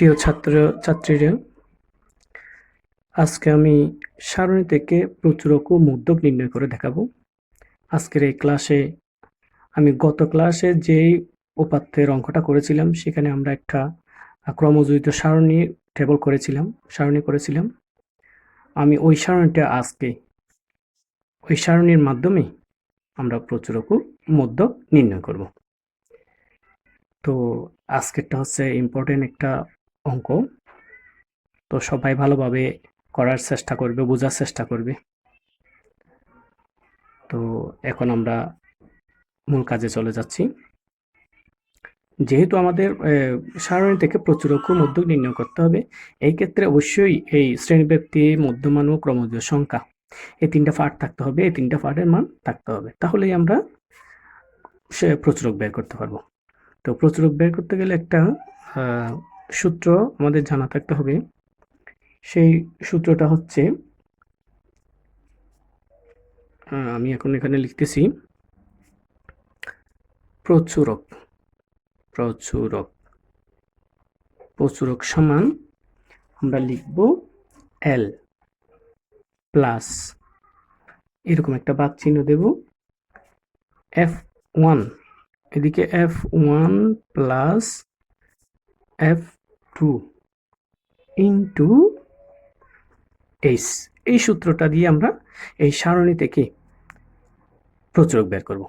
প্রিয় ছাত্র ছাত্রীরা, আজকে আমি সারণী থেকে প্রচুরক ও মুদ্রক নির্ণয় করে দেখাবো। আজকের এই ক্লাসে আমি গত ক্লাসে যেই উপাত্তের অঙ্কটা করেছিলাম, সেখানে আমরা একটা ক্রমযোজিত সারণী টেবল করেছিলাম, সারণী করেছিলাম। আমি ওই সারণীটা আজকে, ওই সারণীর মাধ্যমে আমরা প্রচুরক মধ্যক নির্ণয় করব। তো আজকেরটা হচ্ছে ইম্পর্টেন্ট একটা অঙ্ক। তো সবাই ভালোভাবে করার চেষ্টা করবে, বোঝার চেষ্টা করবে। তো এখন আমরা মূল কাজে চলে যাচ্ছি। যেহেতু আমাদের সারণী থেকে প্রচুরক ও মধ্যক নির্ণয় করতে হবে, এই ক্ষেত্রে অবশ্যই এই শ্রেণীব্যক্তি, মধ্যমান ও ক্রমজীয় সংখ্যা, এই তিনটা পার্ট থাকতে হবে, এই তিনটা পার্টের মান থাকতে হবে। তাহলেই আমরা সে প্রচুরক বের করতে পারব। তো প্রচুরক বের করতে গেলে একটা সূত্র আমাদের জানা থাকতে হবে। সেই সূত্রটা হচ্ছে আমি এখন এখানে লিখতেছি, প্রচুরক প্রচুরক প্রচুরক সমান আমরা লিখব এল প্লাস এরকম একটা বাদ চিহ্ন দেব। এফ ওয়ান এদিকে F one plus F two into H এই সূত্রটা দিয়ে আমরা এই সারণী থেকে প্রচুরক বের করব।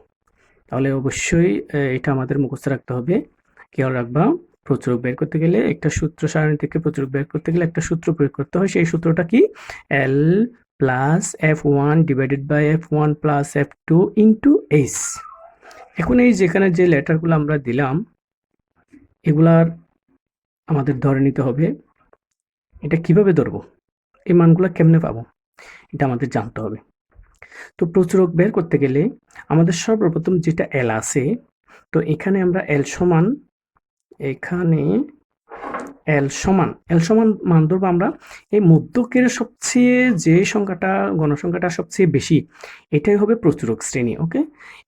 তাহলে অবশ্যই এটা আমাদের মুখস্থ রাখতে হবে। খেয়াল রাখবা প্রচুরক বের করতে গেলে একটা সূত্র, সারণী থেকে প্রচুরক বের করতে গেলে একটা সূত্র প্রয়োগ করতে হয়। সেই সূত্রটা কি? L plus F one divided by F one plus F two into H এখন এই যেখানে যে লেটারগুলো আমরা দিলাম, এগুলার আমাদের ধরে নিতে হবে, এটা কীভাবে ধরব? এই মানগুলো কেমনে পাবো? এটা আমাদের জানতে হবে। তো প্রচুরক বের করতে গেলে আমাদের সর্বপ্রথম যেটা এল আছে, তো এখানে আমরা এল সমান, এখানে এল সমান। এল সমান মান ধরবো আমরা। এই মধ্যকের সবচেয়ে যে সংখ্যাটা গণসংখ্যাটা সবচেয়ে বেশি, এটাই হবে প্রচুরক শ্রেণি ওকে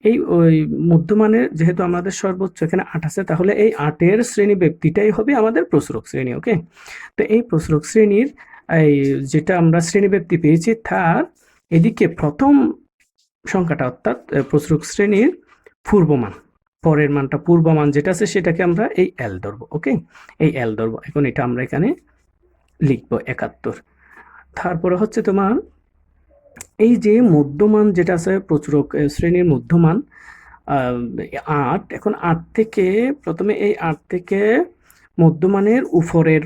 এই ওই মধ্যমানের যেহেতু আমাদের সর্বোচ্চ, এখানে আট আছে, তাহলে এই আটের শ্রেণি ব্যক্তিটাই হবে আমাদের প্রচুরক শ্রেণি ওকে তো এই প্রচুরক শ্রেণির, এই যেটা আমরা শ্রেণি ব্যক্তি পেয়েছি, তার এদিকে প্রথম সংখ্যাটা অর্থাৎ প্রচুরক শ্রেণির পূর্বমান পরের মানটা পূর্বমান যেটা আছে সেটাকে আমরা এই এল ধরবো ওকে এই এল ধরবো। এখন এটা আমরা এখানে লিখব একাত্তর। তারপরে হচ্ছে তোমার এই যে মধ্যমান যেটা আছে প্রচুরক আহ, শ্রেণির মধ্যমান আট এখন আট থেকে প্রথমে এই আট থেকে মধ্যমানের উপরের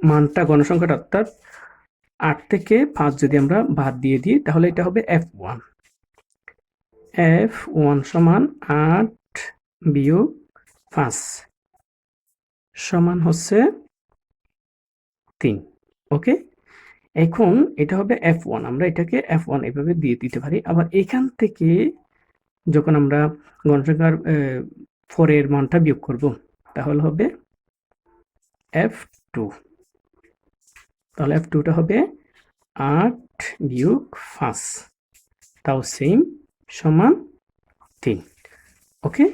মানটা গণসংখ্যাটা অর্থাৎ আট থেকে পাঁচ যদি আমরা বাদ দিয়ে দিই তাহলে এটা হবে এফ ওয়ান এফ ওয়ান সমান আট বিয়োগ পাঁচ সমান হচ্ছে তিন। ওকে? এখন এটা হবে এফ ওয়ান আমরা এটাকে এফ ওয়ান এভাবে দিয়ে দিতে পারি। আবার এখান থেকে যখন আমরা গণসংখ্যার ফোরের মানটা বিয়োগ করব, তাহলে হবে এফ টু তাহলে এফ টুটা হবে আট বিয়োগ পাঁচ, তাও সেম সমান তিন। ওকে?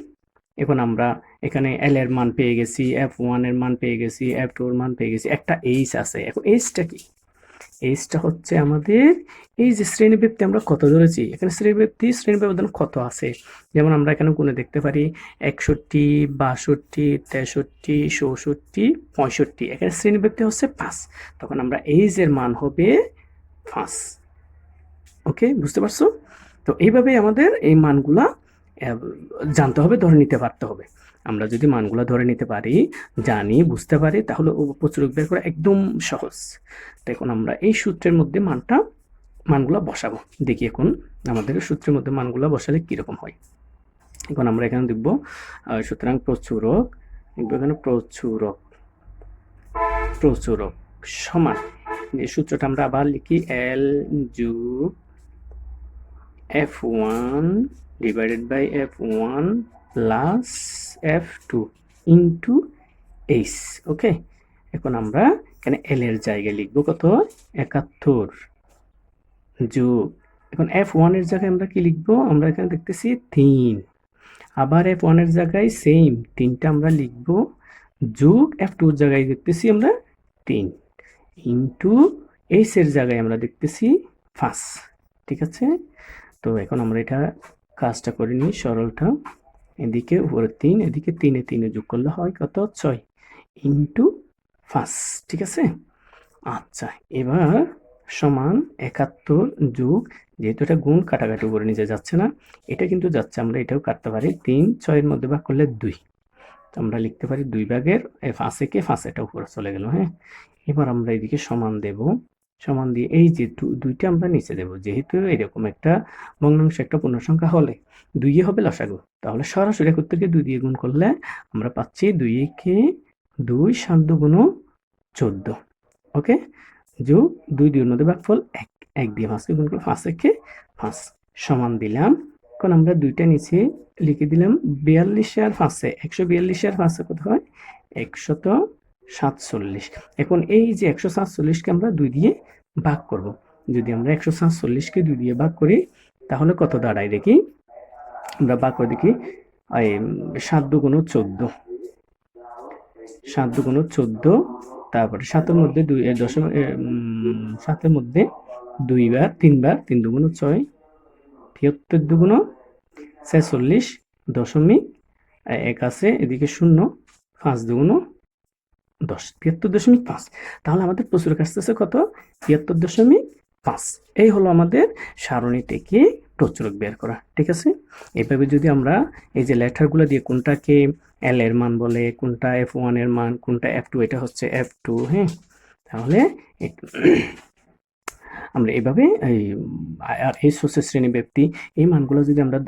এখন আমরা এখানে এল এর মান পেয়ে গেছি এফ ওয়ানের মান পেয়ে গেছি এফ টু এর মান পেয়ে গেছি। একটা এইচ আছে। এখন এইচটা কি? এইচটা হচ্ছে আমাদের এই যে শ্রেণীব্যক্তি আমরা কত ধরেছি? এখানে শ্রেণীব্যক্তি শ্রেণি ব্যবধান কত আছে? যেমন আমরা এখানে গুণে দেখতে পারি একষট্টি, বাষট্টি, তেষট্টি, চৌষট্টি, পঁয়ষট্টি। এখানে শ্রেণীব্যক্তি হচ্ছে পাঁচ। তখন আমরা এইচ এর মান হবে পাঁচ। ওকে বুঝতে পারছ? তো এইভাবে আমাদের এই মানগুলা জানতে হবে, ধরে নিতে পারতে হবে। আমরা যদি মানগুলা ধরে নিতে পারি, জানি, বুঝতে পারি, তাহলে ও প্রচুরক বের করা একদম সহজ। এখন আমরা এই সূত্রের মধ্যে মানটা, মানগুলা বসাবো। দেখি এখন আমাদের সূত্রের মধ্যে মানগুলো বসালে কীরকম হয়। এখন আমরা এখানে দেখব সুতরাং প্রচুরক, দেখব এখানে প্রচুরক প্রচুরক সমান। এই সূত্রটা আমরা আবার লিখি এল যোগ F one divided by F one plus F two into okay এখন আমরা এখানে এল এর জায়গায় লিখব কত? একাত্তর যোগ। এখন এফ ওয়ানের জায়গায় আমরা কি লিখব? আমরা এখানে দেখতেছি তিন। আবার এফ ওয়ানের জায়গায় সেম তিনটা আমরা লিখব। যোগ এফ টুর জায়গায় দেখতেছি আমরা তিন। ইন্টু এইচের জায়গায় আমরা দেখতেছি পাঁচ। ঠিক আছে? তো এখন আমরা এটা কাজটা করে নিই সরলটা এদিকে উপরে তিন, এদিকে তিনে তিনে যোগ করলে হয় কত? ছয় ইন্টু পাঁচ, ঠিক আছে? আচ্ছা এবার সমান একাত্তর যোগ, যেহেতু এটা গুণ কাটাকাটি উপরে নিচে যাচ্ছে না, এটা কিন্তু যাচ্ছে, আমরা এটাও কাটতে পারি। তিন, ছয়ের মধ্যে ভাগ করলে দুই। তো আমরা লিখতে পারি দুই ভাগের ফাঁসে কে? ফাঁস এটা উপরে চলে গেল হ্যাঁ? এবার আমরা এদিকে সমান দেব সমান দিয়ে এই যে দুইটা আমরা নিচে দেব। যেহেতু এরকম একটা ভগ্নাংশ, একটা পূর্ণসংখ্যা হলে দুইয়ে হবে লসাগু। তাহলে সরাসরি একত্রকে দুই দিয়ে গুণ করলে আমরা পাচ্ছি দুই কে দুই সাত দুগুণ চোদ্দ। ওকে? যোগ দুই দুইয়ের মধ্যে ভাগফল এক। এক দিয়ে পাঁচকে গুণ করলে পাঁচ একে পাঁচ। সমান দিলাম। এখন আমরা দুইটা নিচে লিখে দিলাম বিয়াল্লিশ আর পাঁচে। একশো বিয়াল্লিশ আর পাঁচে কত হয়? একশত সাতচল্লিশ। এখন এই যে একশো সাতচল্লিশকে আমরা দুই দিয়ে ভাগ করব। যদি আমরা একশো সাতচল্লিশকে দুই দিয়ে ভাগ করি তাহলে কত দাঁড়ায় দেখি? আমরা ভাগ করে দেখি সাত দুগুণ চোদ্দ। সাত দুগুণ চোদ্দ তারপরে সাতের মধ্যে দুই এ, দশমিক সাতের মধ্যে দুইবার তিনবার তিন দুগুণ ছয় তিয়াত্তর দুগুণ ছেচল্লিশ দশমিক এক আছে এদিকে শূন্য পাঁচ দুগুণ দশ, তিয়াত্তর দশমিক পাঁচ। তাহলে আমাদের প্রচুর কাছ আসতেছে কত? তিয়াত্তর দশমিক পাঁচ। এই হলো আমাদের সারণী থেকে প্রচুরক বের করা, ঠিক আছে? এইভাবে যদি আমরা এই যে লেটারগুলো দিয়ে কোনটাকে এল এর মান বলে, কোনটা এফ ওয়ানের মান, কোনটা এফ টু এটা হচ্ছে এফ টু হ্যাঁ? তাহলে আমরা এভাবে এই, আর এই সোর্সের শ্রেণি ব্যক্তি এই মানগুলো যদি আমরা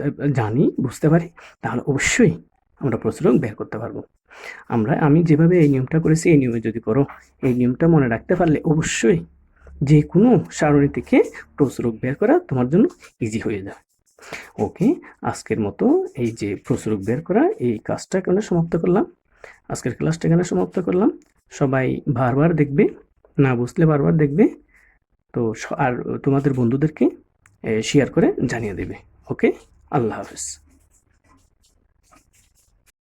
জানি, বুঝতে পারি, তাহলে অবশ্যই আমরা প্রচুরক বের করতে পারব। আমরা, আমি যেভাবে এই নিয়মটা করেছি, এই নিয়মে যদি করো, এই নিয়মটা মনে রাখতে পারলে অবশ্যই যে কোনো সারণী থেকে প্রচুরক বের করা তোমার জন্য ইজি হয়ে যাবে। ওকে আজকের মতো এই যে প্রচুরক বের করা, এই কাজটা এখানে সমাপ্ত করলাম। আজকের ক্লাসটা এখানে সমাপ্ত করলাম। সবাই বারবার দেখবে, না বুঝলে বারবার দেখবে, তো আর তোমাদের বন্ধুদেরকে শেয়ার করে জানিয়ে দেবে। ওকে আল্লাহ হাফেজ।